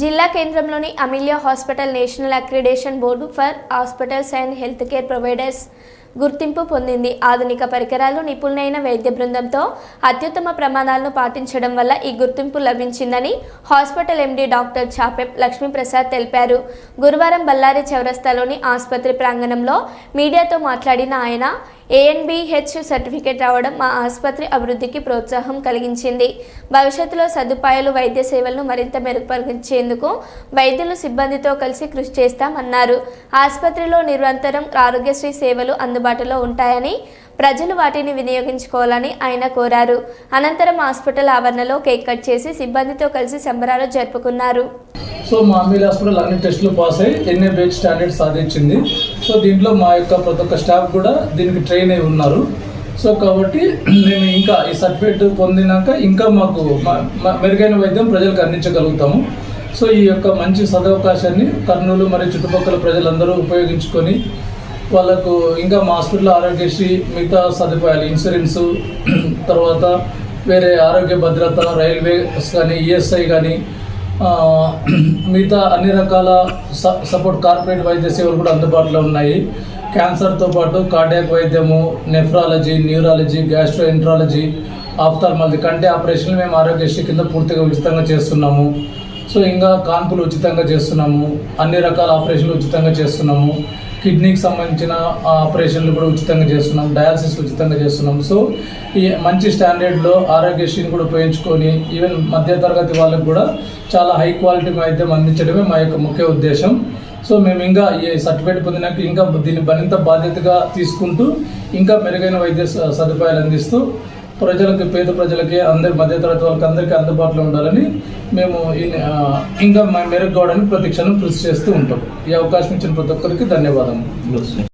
జిల్లా కేంద్రంలోని Amilia hospital national accreditation board for hospitals and health care providers గుర్తింపు పొందింది. ఆధునిక పరికరాలు నిపుణులైన వైద్య బృందంతో అత్యుత్తమ ప్రమాణాలను పాటించడం వల్ల ఈ గుర్తింపు లభించిందని హాస్పిటల్ ఎండీ డాక్టర్ చాపెప్ లక్ష్మీప్రసాద్ తెలిపారు. గురువారం బళ్ళారి చౌరస్తాలోని ఆసుపత్రి ప్రాంగణంలో మీడియాతో మాట్లాడిన ఆయన ఏఎన్బిహెచ్ సర్టిఫికేట్ రావడం మా ఆసుపత్రి అభివృద్ధికి ప్రోత్సాహం కలిగించింది. భవిష్యత్తులో సదుపాయాలు వైద్య సేవలను మరింత మెరుగుపరిచేందుకు వైద్యులు సిబ్బందితో కలిసి కృషి చేస్తామన్నారు. ఆసుపత్రిలో నిరంతరం ఆరోగ్యశ్రీ సేవలు అందుబాటులో ఉంటాయని ప్రజలు వాటిని వినియోగించుకోవాలని ఆయన కోరారు. అనంతరం హాస్పిటల్ ఆవరణలో కేక్ కట్ చేసి సిబ్బందితో కలిసి సంబరాలు జరుపుకున్నారు. సో మా అమీల్ హాస్పిటల్ అన్ని టెస్టులు పాస్ అయ్యి ఎన్ఏబిహెచ్ స్టాండర్డ్ సాధించింది. సో దీంట్లో మా యొక్క ప్రతి ఒక్క స్టాఫ్ కూడా దీనికి ట్రైన్ అయి ఉన్నారు. సో కాబట్టి మేము ఇంకా ఈ సర్టిఫికేట్ పొందినాక ఇంకా మాకు మెరుగైన వైద్యం ప్రజలకు అందించగలుగుతాము. సో ఈ యొక్క మంచి సదవకాశాన్ని కర్నూలు మరియు చుట్టుపక్కల ప్రజలందరూ ఉపయోగించుకొని వాళ్ళకు ఇంకా మా హాస్పిటల్ ఆరోగ్యశ్రీ మిగతా సదుపాయాలు ఇన్సూరెన్స్ తర్వాత వేరే ఆరోగ్య భద్రత రైల్వేస్ కానీ ఈఎస్ఐ కానీ మిగతా అన్ని రకాల స- సపోర్ట్ కార్పొరేట్ వైద్య సేవలు కూడా అందుబాటులో ఉన్నాయి. క్యాన్సర్తో పాటు కార్డియాక్ వైద్యము nephrology neurology gastro enterology ophthalmology కంటే ఆపరేషన్లు మేము ఆరోగ్యశ్రీ కింద పూర్తిగా ఉచితంగా చేస్తున్నాము. సో ఇంకా కాన్పులు ఉచితంగా చేస్తున్నాము. అన్ని రకాల ఆపరేషన్లు ఉచితంగా చేస్తున్నాము. కిడ్నీకి సంబంధించిన ఆపరేషన్లు కూడా ఉచితంగా చేస్తున్నాం డయాలసిస్ ఉచితంగా చేస్తున్నాం. సో ఈ మంచి స్టాండర్డ్లో ఆరోగ్యశ్రీని కూడా ఉపయోగించుకొని ఈవెన్ మధ్యతరగతి వాళ్ళకు కూడా చాలా హై క్వాలిటీ వైద్యం అందించడమే మా యొక్క ముఖ్య ఉద్దేశం. సో మేము ఇంకా ఈ సర్టిఫికేట్ పొందినాక ఇంకా దీన్ని మరింత బాధ్యతగా తీసుకుంటూ ఇంకా మెరుగైన వైద్య స- సదుపాయాలు అందిస్తూ ప్రజలకి పేద ప్రజలకి అందరి మధ్యతరగతి వాళ్ళకి అందరికీ అందుబాటులో ఉండాలని మేము ఈ- ఇంకా మెరుగు కావడానికి ప్రతి క్షణం కృషి చేస్తూ ఉంటాం. ఈ అవకాశం ఇచ్చిన ప్రతి ఒక్కరికి ధన్యవాదాలు